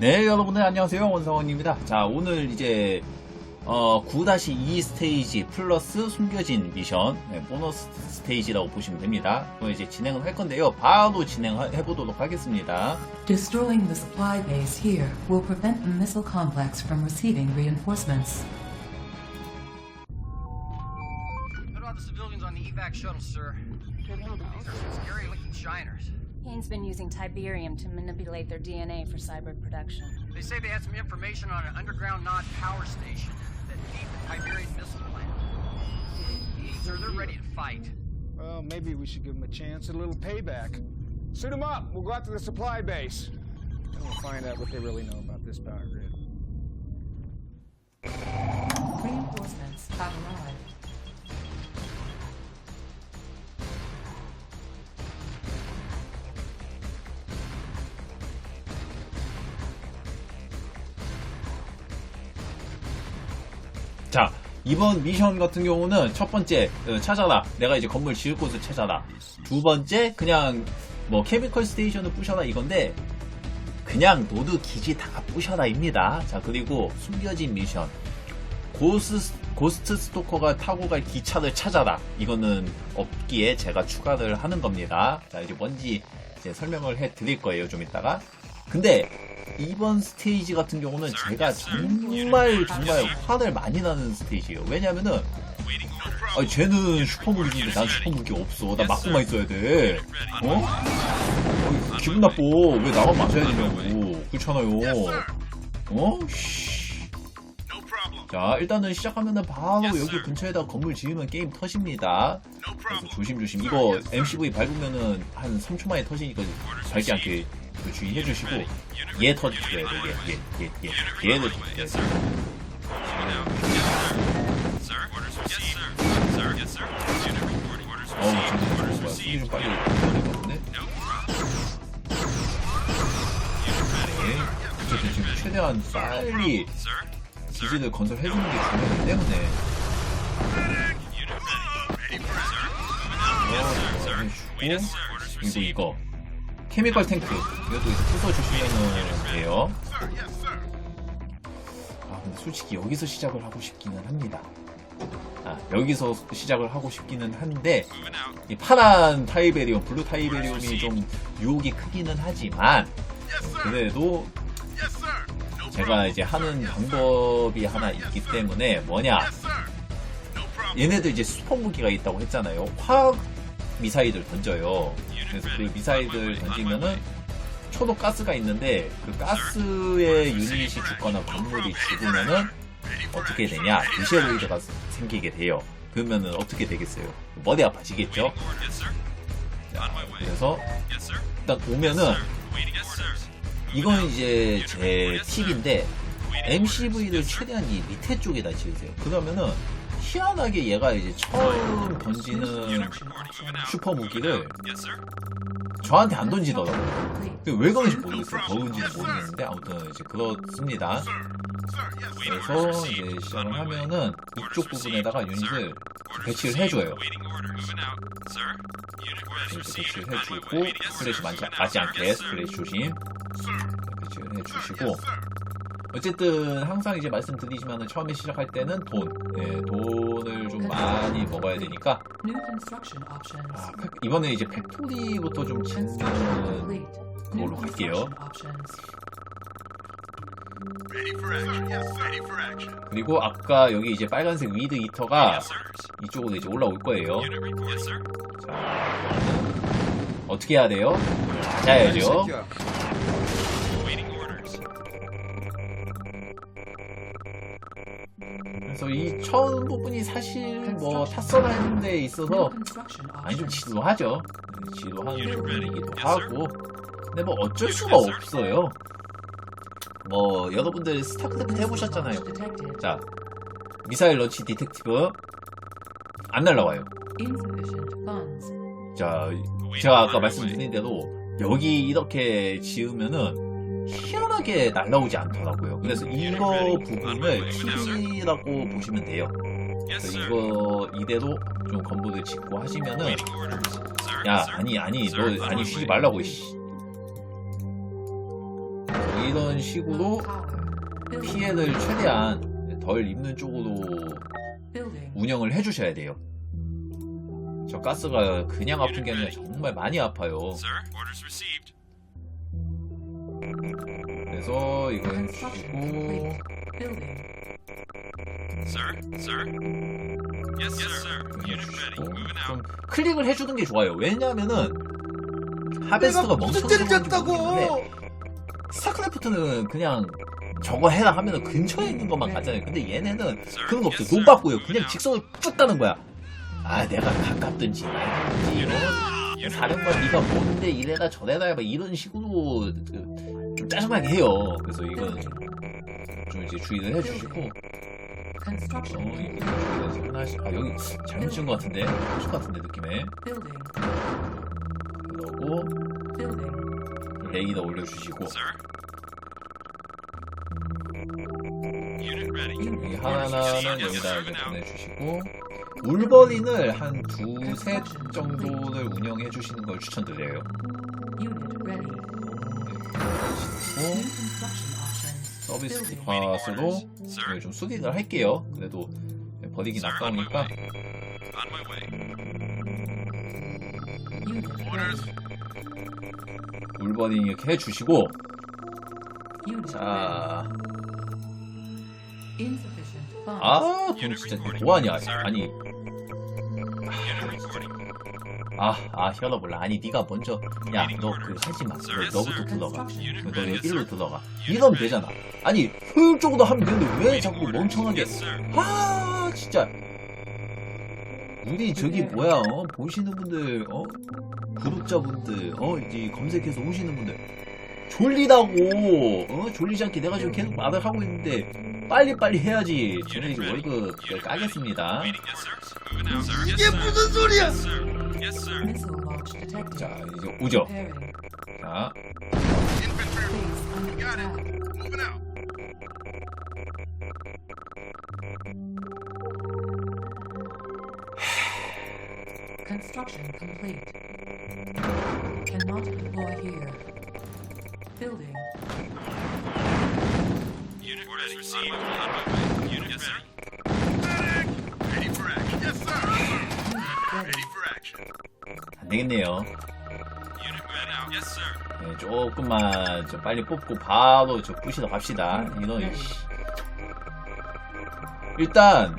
네, 여러분들 안녕하세요. 원성원입니다. 자, 오늘 이제 어, 9-2 스테이지 플러스 숨겨진 미션 네, 보너스 스테이지라고 보시면 됩니다. 그럼 이제 진행을 할 건데요. 바로 진행해 보도록 하겠습니다. Destroying the supply base here will prevent the missile complex from receiving reinforcements. What about the civilians on the evac shuttle, sir? These are some scary-looking shiners. Kane's been using Tiberium to manipulate their DNA for cyber production. They say they had some information on an underground Nod power station that feed the Tiberian missile plant. Sir, they're ready to fight. Well, maybe we should give them a chance, a little payback. Suit them up. We'll go out to the supply base. And we'll find out what they really know about this power grid. Reinforcements have arrived. 이번 미션 같은 경우는 첫 번째 어, 찾아라. 내가 이제 건물 지을 곳을 찾아라. 두 번째 그냥 뭐 케미컬 스테이션을 부셔라 이건데 그냥 노드 기지 다 부셔라입니다. 자, 그리고 숨겨진 미션. 고스, 고스트 스토커가 타고 갈 기차를 찾아라. 이거는 없기에 제가 추가를 하는 겁니다. 자, 이제 뭔지 이제 설명을 해 드릴 거예요, 좀 이따가. 근데 이번 스테이지 같은 경우는 제가 정말 정말 화를 많이 나는 스테이지예요. 왜냐면은 아 쟤는 슈퍼 무기인데 난 슈퍼 무기 없어. 나 맞고만 있어야 돼. 어? 어, 기분 나빠. 왜 나만 맞아야 되냐고. 그렇잖아요. 어? 씨. 자, 일단은 시작하면은 바로 여기 근처에다 건물 지으면 게임 터집니다. 그래서 조심조심. 이거 MCV 밟으면은 한 3초 만에 터지니까 밟지 않게 그 주의해 주시고 얘 터뜨려야 돼. 얘, 얘, 얘, 얘. 얘를 터뜨려야 돼. 어우, 지금 뭐야. 좀 빨리 같은데? 네. 어쨌든 지금 최대한 빨리 기지를 건설해주는 게 중요하기 때문에. 어, 이거 해주고. 그리고 이거 케미컬 탱크. 이것도 이제 부숴주시면 돼요. 아 근데 솔직히 여기서 시작을 하고 싶기는 합니다. 아 여기서 시작을 하고 싶기는 한데 이 파란 타이베리움 블루 타이베리움이 좀 유혹이 크기는 하지만 그래도 제가 이제 하는 방법이 하나 있기 때문에 뭐냐? 얘네들 이제 슈퍼 무기가 있다고 했잖아요. 화학 미사일을 던져요. 그래서 그 미사일을 던지면은 초록 가스가 있는데 그 가스의 유닛이 죽거나 건물이 죽으면은 어떻게 되냐? 미쉐로이드가 생기게 돼요. 그러면은 어떻게 되겠어요? 머리 아파지겠죠? 자, 그래서 일단 오면은 이건 이제 제 팁인데 MCV를 최대한 이 밑에 쪽에다 지으세요. 그러면은 희한하게 얘가 이제 처음 던지는 슈퍼 무기를 저한테 안 던지더라고요. 왜 그런지 모르겠어요. 더운지는 모르겠는데 아무튼 이제 그렇습니다. 그래서 이제 시작을 하면은 이쪽 부분에다가 유닛을 배치를 해줘요. 이렇게 배치를 해주고 스플래시 맞지, 맞지 않게 스플래시 조심. 배치를 해주시고 어쨌든 항상 이제 말씀드리지만 처음에 시작할 때는 돈. 예, 돈을 좀 많이 먹어야 되니까. 아, 팩- 이번에 이제 팩토리부터 좀 Construction 짓는 complete. New 걸로 갈게요. 그리고 아까 여기 이제 빨간색 위드 히터가 이쪽으로 이제 올라올 거예요. 자 어떻게 해야 돼요? 그래서 처음 부분이 사실 뭐 탔선하는 데 있어서 많이 좀. 지루하죠. 지루한 부분이기도 하고. 근데 뭐 어쩔 수가 없어요. 뭐 여러분들 스타크래프트 해보셨잖아요. 자 미사일 런치 디텍티브 안 날라와요. 자 제가 아까 말씀드린 대로 여기 이렇게 지으면은 희한하게 날라오지 않더라고요. 그래서 이거 부분을 TV라고 보시면 돼요. 그래서 이거 이대로 좀 건물을 짓고 하시면은 야 아니 아니 너 아니 쉬지 말라고 씨. 이런 식으로. 피해를 최대한 덜 입는 쪽으로. 운영을 해주셔야 돼요. 저 가스가 그냥 아픈 게 아니라 정말 많이 아파요. 그래서 이거 Moving 좀. 클릭을 해주는 게 좋아요. 왜냐하면은 하베스트가 멍청해졌다고. 스타크래프트는 그냥 저거 해라 하면은 근처에 있는 것만 가잖아요. 근데 얘네는 그런 거 없어. 돈 받고요. 그냥 직선을 쭉 가는 거야. 아 내가 가깝든지 말든지 어? 사령관 네가 뭔데 이래라 저래라 막 이런 식으로 그- 좀 짜증나게 해요. 그래서 이거는 좀, 좀 이제 주의를 해주시고 어. 주의를 하나씩 아 여기 잘못 지은 것 같은데 것 같은데 느낌에 Building. 그러고. 레이더 올려주시고 Sir. Unit ready. 여기 Orders 하나는 received. Yes, 여기다. 이제. 보내주시고 울버린을 한 두셋 정도를 운영해 주시는 걸 추천드려요. 서비스. 여기 좀 수리를 할게요. 그래도 버리긴 아까우니까. 울버린 이렇게 해주시고 자. 아, 돈 진짜 뭐하냐? 아니. 아, 아, 혈어 몰라. 아니, 네가 먼저, 야, 너 그 하지 마. 너, 너부터 들어가. 너 일로 들어가. 이러면 되잖아. 아니, 효율적으로 하면 되는데 왜 자꾸 멍청하게? 아, 진짜. 우리 저기 뭐야, 어? 보시는 분들, 어? 구독자분들, 어? 이제 검색해서 오시는 분들. 졸리다고, 어? 졸리지 않게 내가 지금 계속 말을 하고 있는데, 빨리빨리 해야지. 저는 이제 월급 까겠습니다. 이게 무슨 소리야? Yes, sir. Yes, sir. Missile launch detected. 자, 이제 오죠. Preparing. 자, Infantry. Base under Got it. attack. Moving out. Construction complete. Cannot deploy here. Building. Unit orders received. On my way. Unit ready. Ready for action. Yes, sir. Unit ready. for action. 안 되겠네요. Sir. 네, 조금만 좀 빨리 뽑고 바로 저 부시러 갑시다. 이런 이씨. 일단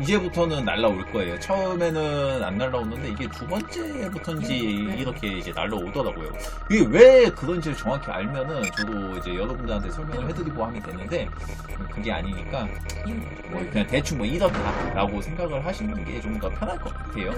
이제부터는 날라올 거예요. 처음에는 안 날라오는데 이게 두 번째부터인지 이렇게 이제 날라오더라고요. 이게 왜 그런지 정확히 알면은 저도 이제 여러분들한테 설명을 해드리고 하면 되는데 그게 아니니까 뭐. 그냥 대충 뭐 이렇다라고 생각을 하시는 게 좀 더 편할 것 같아요.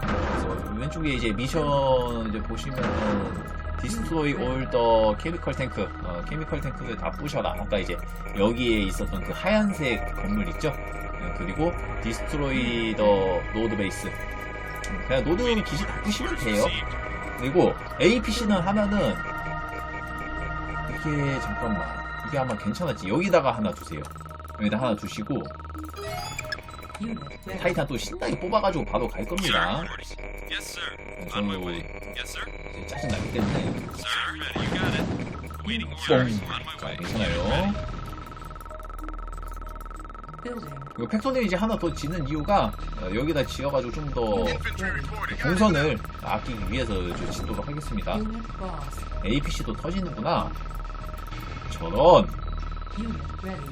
그래서 왼쪽에 이제 미션 이제 보시면은 디스트로이 올더 케미컬 탱크 어, 케미컬 탱크를 다 부셔라 아까 이제 여기에 있었던 그 하얀색 건물 있죠 어, 그리고 디스트로이 더 노드 베이스 음, 그냥 노드 기지 다 부시면 돼요 그리고 APC는 하나는 이게 잠깐만 이게 아마 괜찮았지 여기다가 하나 두세요 여기다 하나 ready. 타이탄 또 신나게 뽑아가지고 바로 갈 겁니다 sir. 이제 짜증 나기 때문에 뽕. 자. 괜찮아요. Building. 이거 팩토리 이제 하나 더 짓는 이유가 어, 여기다 지어가지고 좀 더. 동선을 아끼기 위해서 저 짓도록 하겠습니다. Unit lost. APC도 터지는구나. 저런. Unit ready.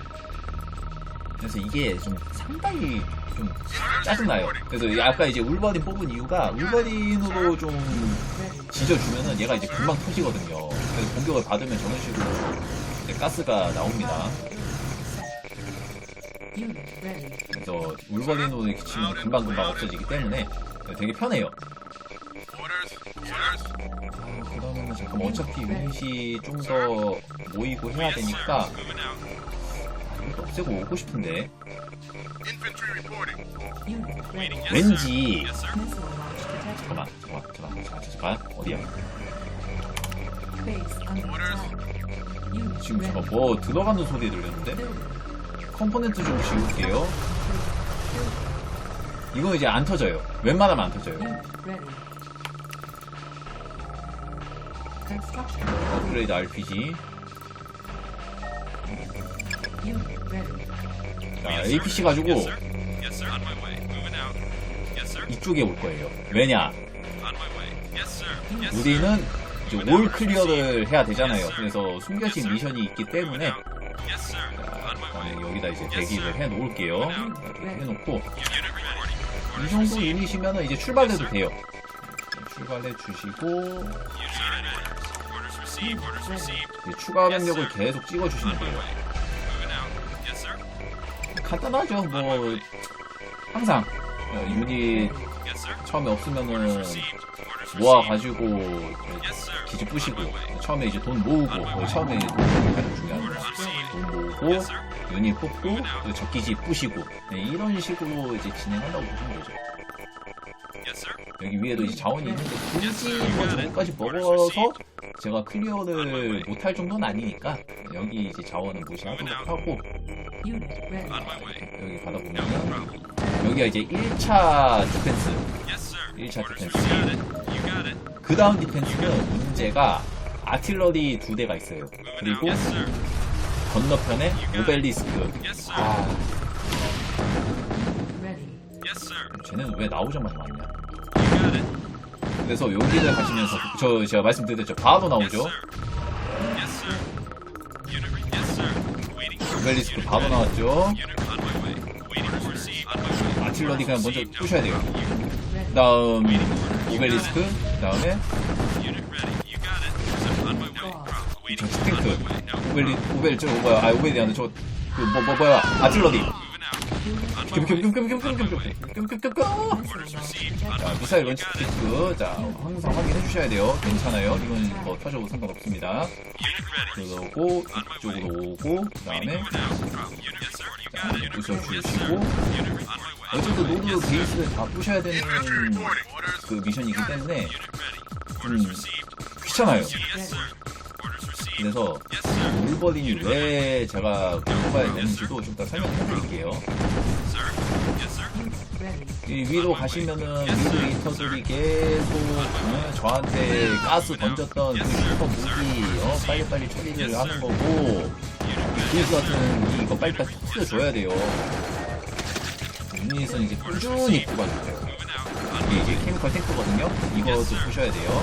그래서 이게 좀 상당히 좀 짜증나요. 그래서 아까 이제 울버린 뽑은 이유가 울버린으로 좀 Ready. 지져주면은 얘가 이제 금방 터지거든요. 그래서 공격을 받으면 저런 식으로 이제 가스가 나옵니다. 그래서 울버린으로 이렇게 치면 금방금방 없어지기 때문에 되게 편해요. 아, 그러면 잠깐 어차피 유닛이 좀 더 모이고 해야 되니까. 아, 이것도 없애고 오고 싶은데 왠지. 잠깐만 잠깐만 잠깐만 잠깐만 어디야 지금. 잠깐 뭐 들어가는 소리 들렸는데. 컴포넨트 좀 지울게요 이거 이제 안 터져요 웬만하면 안 터져요. 업그레이드 RPG. 자, APC 가지고. 이쪽에 올 거예요. 왜냐? 우리는 이제 올 클리어를 해야 되잖아요. 그래서 숨겨진 미션이 있기 때문에 이제 대기를 해 놓을게요. 해 놓고 Unit reporting. 이 정도 유닛이면 이제 출발해도 돼요. 출발해 주시고 추가 병력을 계속 찍어 주시면 돼요. 간단하죠. 뭐 항상 어, 유닛. 처음에 없으면은 모아 received. 가지고 Yes, sir. 기지 부시고 처음에 이제 돈 모으고 어, 처음에 가장 중요한 거야. 돈 모으고. 유닛 뽑고 또 적기지 부시고 네, 이런 식으로 이제 진행한다고 보시면 되죠. 여기 위에도 이제 자원이 있는데 굳이 뭐 저거까지 먹어서 제가 클리어를 못할 정도는 아니니까 여기 이제 자원은 무시하도록 하고. 여기 가다 No 보면 problem. 여기가 이제 1차 디펜스. 1차 Orders 디펜스. 그 다음 디펜스는 문제가 아틸러리 두 대가 있어요 그리고 Yes, sir. 건너편에 오벨리스크. 아. 쟤는 왜 나오자마자 왔냐. 그래서 여기를 가시면서 저 제가 말씀드렸죠 바로 나오죠. 오벨리스크 바로 나왔죠. 아틸러리 그냥 먼저. 부셔야 돼요. 다음 이닝 이글리스크 다음에 스탱크 우벨리 우벨 저 뭐야 아 우벨이 아니 저그뭐 뭐, 뭐야 아틀러디 자, 미사일 런치 테크 자, 항상 확인해 주셔야 돼요. 괜찮아요. 이건 뭐 켜져도 상관없습니다. 그러고, 이쪽으로 오고, 그 다음에, 부셔주시고, 어쨌든 노드 베이스를 다 부셔야 되는 그 미션이기 때문에 received. 귀찮아요. 그래서. 울버린이 왜 제가 뽑아야 되는지도 좀 더 설명해 드릴게요 Sir. Yes, sir. Ready. 이 위로 가시면은 미드레이터들이 계속 어, 저한테 가스 던졌던 그 슈퍼 무기 어, 빨리빨리 처리를 하는 거고 그리스 같은 이거 빨리빨리 터트려줘야 돼요 유닛은 이제 꾸준히 뽑아줄 거예요 이게 이제 케미컬 탱크거든요 이것도 부셔야 돼요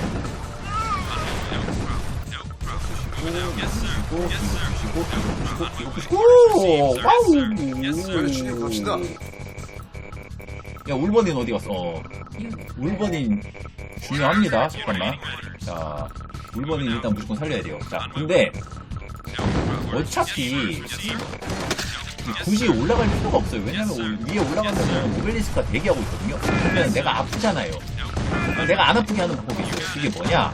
부시고 부시고 이거 부시고 이거 부시고 와우 갑시다. 야 울버닌 어디 갔어 어. 울버닌 중요합니다. 잠깐만. 자, 울버닌 일단 무조건 살려야 돼요. 자, 근데 어차피 굳이 올라갈 필요가 없어요. 왜냐면 올- 위에 올라가면 오벨리스크가 대기하고 있거든요. 그러면 내가 아프잖아요. 내가 안 아프게 하는 방법이 있어요. 그게 뭐냐?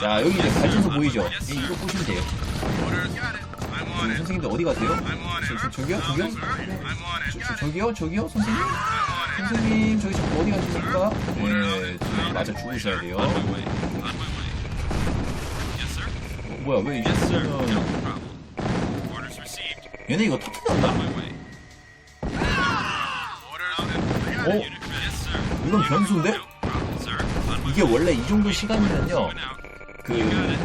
자, 여기 이제 발전소 보이죠? 이- 이거 보시면 돼요. 저, it. 선생님들 어디 가세요? 저. 저, 저기요? 저기요? It. 저, 저 기요? 저기요? 선생님? 선생님, 저기 저 어디 가십니까? 네, 저기 맞아 죽으셔야 돼요. 어, 뭐야, 왜이 Yes, sir. No 정도면 problem. Orders received. 얘네 이거. Orders. 어? 이건 변수인데? 이게 원래 이 정도 시간이면요. 그 problem.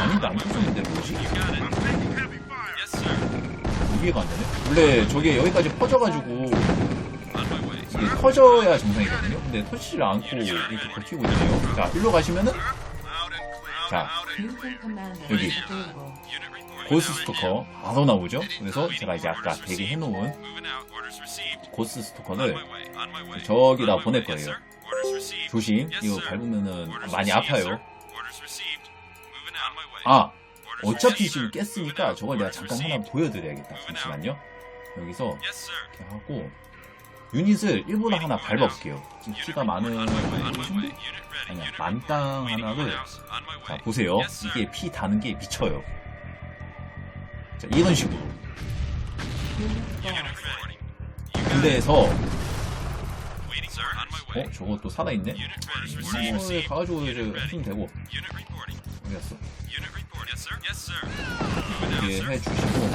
아닌데 안 터졌는데 뭐지? 이해가 안 되네 원래 저게 여기까지 퍼져가지고. 이게 터져야 정상이거든요 근데 터지질 않고 이렇게 버티고 있네요 자 일로 가시면은. 자 여기. 고스 스토커 바로 나오죠 그래서 제가 이제 아까. Orders received. 고스 스토커를. 저기다 보낼 거예요. 조심 이거. 밟으면은 많이 아파요. 아 어차피 지금. 깼으니까. 저걸 내가 잠깐 하나. 보여드려야겠다 잠시만요 여기서. 이렇게 하고 유닛을 일부러 하나 밟아볼게요 지금 피가 많은. On 그냥 만땅 하나를 자 보세요. 이게 피 다는 게 미쳐요. 자 이런 식으로. 군대에서 어? 저것도 살아있네? 이거에 가가지고 이제 힘 되고. 어디갔어? 이렇게 해주시고.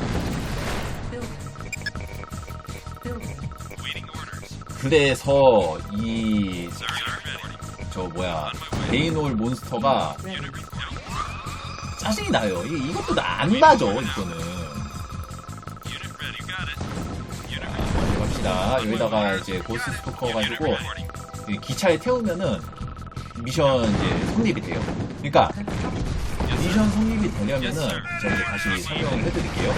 그래서 이 저 뭐야 베이놀 몬스터가 report. 짜증이 나요. 이, 이것도 나- 안 맞아, 이거는. 갑시다. 여기다가 이제 고스 스토커 가지고 이 기차에 태우면은 미션 이제 성립이 돼요. 그러니까 미션 성립이 되려면은 제가 다시 설명을 해드릴게요.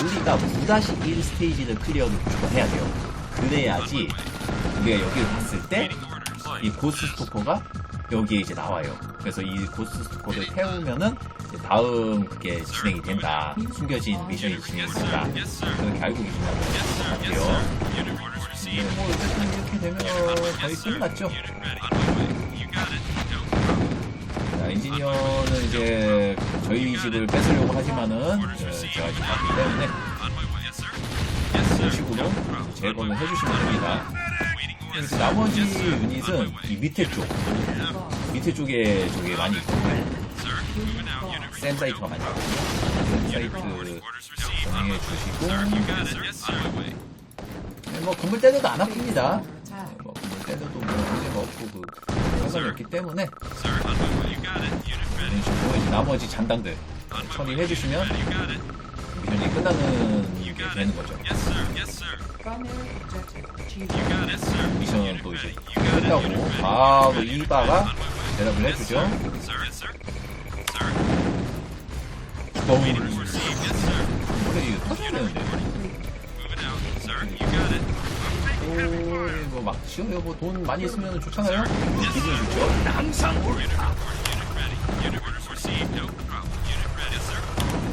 우리가 9-1 스테이지를 클리어를 해야 돼요. 그래야지 우리가 여기를 봤을 때 이 고스 스토커가 여기에 이제 나와요. 그래서 이 고스 스토커를 태우면은 다음 그게 진행이 된다. 숨겨진 미션이 진행이 된다. 그렇게 알고 계신다고 같아요. Unit orders 네. 뭐 어쨌든 이렇게 되면 거의 끝났죠. No problem. 자, 엔지니어는 이제 저희 집을 뺏으려고 하지만은 예, 제가 지금 봤기 때문에 이런. 식으로 제거를 해주시면 됩니다. 나머지. 유닛은 이 밑에 쪽, 밑에 쪽에 저게 많이 있거든요. 센 사이트가 많이 있거든요. 센 사이트 way. 주시고. 네, 뭐 건물 때려도 안 아픕니다. Attack. 뭐 건물 때려도 뭐 문제가 없고 그 상관이 없기 때문에. 이런 식으로 이제 나머지 잔당들 처리해 주시면. 미션이 끝나는 게 되는 거죠. Yes, sir. Yes, sir. Primary objective achieved. You got it, sir. 미션 또 ready. 바로. 이바가. 대답을 해주죠. 너무. 원래 이거 it. 오, 이거 막 지어요. 뭐돈 많이 있으면 좋잖아요. 기분이 좋죠. Sir.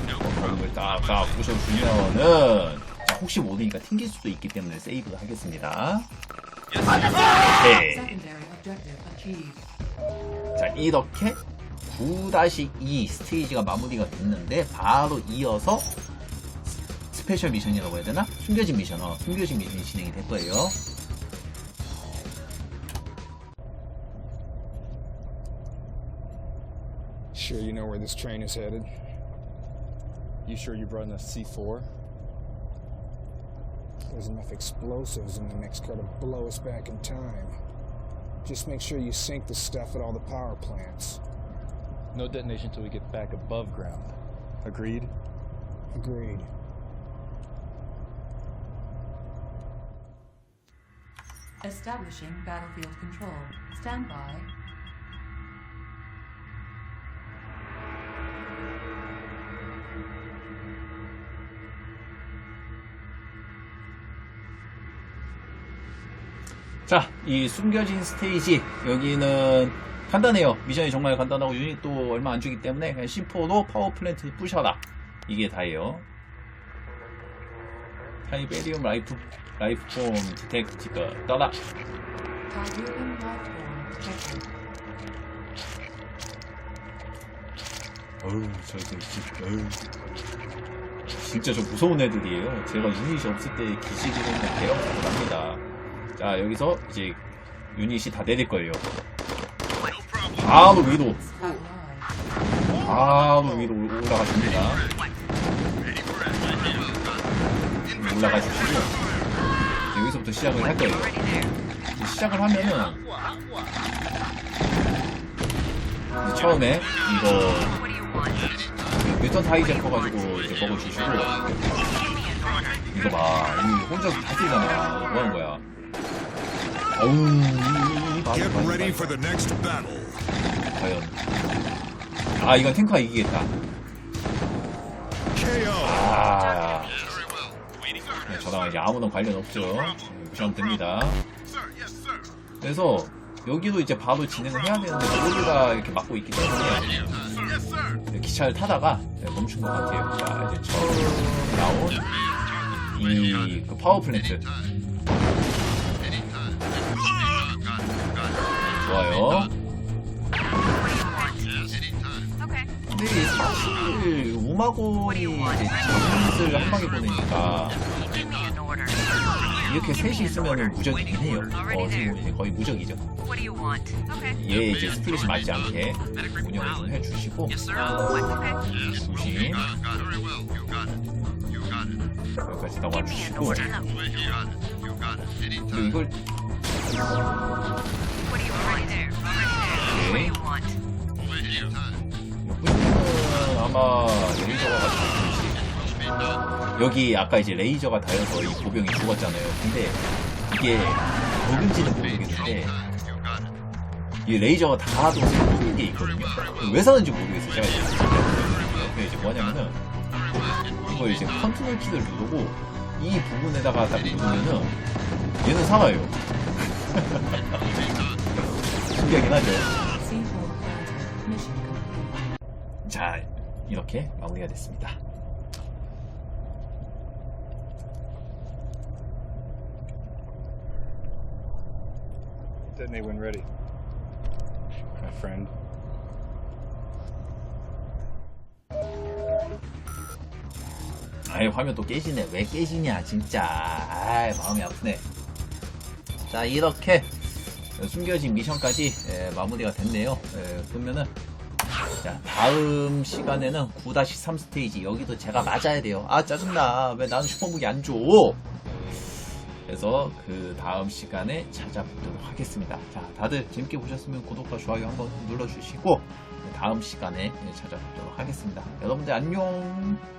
No problem. 거름을 딱딱 부셔주면은 자, 혹시 모르니까 튕길 수도 있기 때문에 세이브를 하겠습니다. 오케이. 자 이렇게 9-2 스테이지가 마무리가 됐는데 바로 이어서 스- 스페셜 미션이라고 해야 되나? 숨겨진 미션, 어, 숨겨진 미션이 진행이 될 거예요. Sure you know where this train is headed? You sure you brought enough C4? There's enough explosives in the mix car to blow us back in time. Just make sure you sink the stuff at all the power plants. No detonation until we get back above ground. Agreed? Agreed. Establishing battlefield control. Stand 자, 이 숨겨진 스테이지 여기는 간단해요. 미션이 정말 간단하고 유닛도 얼마 안 주기 때문에 그냥 C4로 파워 플랜트 부셔라. 이게 다예요. 타이베리움 라이프 라이프폼 디텍티가 떠라. 어우, 저저 진짜, 어우. 진짜 저 무서운 애들이에요. 제가 유닛이 없을 때 그냥 대형 사고 납니다. 자, 여기서 이제 유닛이 다 내릴 거예요. 바로 위로. 바로 위로 올라가십니다. 올라가 주시고 이제 여기서부터 시작을 할 거예요. 시작을 하면은 처음에 이거 뮤턴 타이제퍼 가지고 이제 먹어주시고 이거 봐, 이 혼자 다 들잖아. 뭐 하는 거야? 어우, Get ready for the next battle. 과연. 아, 이건 탱크가 이기겠다. KO. 아, Waiting. 네, 저랑 이제 아무런 관련 없죠. 네, 무시하면 됩니다. Sir, yes, sir. 그래서 여기도 이제 바로 진행을 해야 되는데 로드가 이렇게 막고 있기 때문에 Yes, sir. 기차를 타다가 네, 멈춘 것 같아요. 자, 이제 처음 나온 이그 파워 플랜트. 좋아요. 근데 사실 우마곤이 이제 자문을 한 방에 보내니까 이렇게 셋이 있으면 무적이긴 해요. 어떻게 보면 거의 무적이죠. 얘 이제 스플릿이 맞지 않게 운영을 좀 해주시고. 조심. 여기까지 다 Give me an 와주시고 order. You got it. You got it. Anytime. 그리고 이걸 아마 레이저가 닿았지. 여기 아까 이제 레이저가 닿여서 이 보병이 죽었잖아요. 근데 이게 누군지는 모르겠는데 이 레이저가 닿아도 쏘는 게 있거든요. 왜 쏘는지 모르겠어요. 제가 이제 근데 이제 뭐냐면은 이거 이제 컨트롤 키를 누르고 이 부분에다가 딱 누르면은 얘는 살아요. 신기하긴 하죠. 자, 이렇게 마무리가 됐습니다. Detonate when ready. My friend. 아이, 화면 또 깨지네. 왜 깨지냐, 진짜. 아이, 마음이 아프네. 자, 이렇게 숨겨진 미션까지 에, 마무리가 됐네요. 에, 그러면은, 자, 다음 시간에는 9-3 스테이지. 여기도 제가 맞아야 돼요. 아, 짜증나. 왜 나는 슈퍼무기 안 줘? 그래서 그 다음 시간에 찾아뵙도록 하겠습니다. 자, 다들 재밌게 보셨으면 구독과 좋아요 한번 눌러주시고, 다음 시간에 찾아뵙도록 하겠습니다. 여러분들 안녕!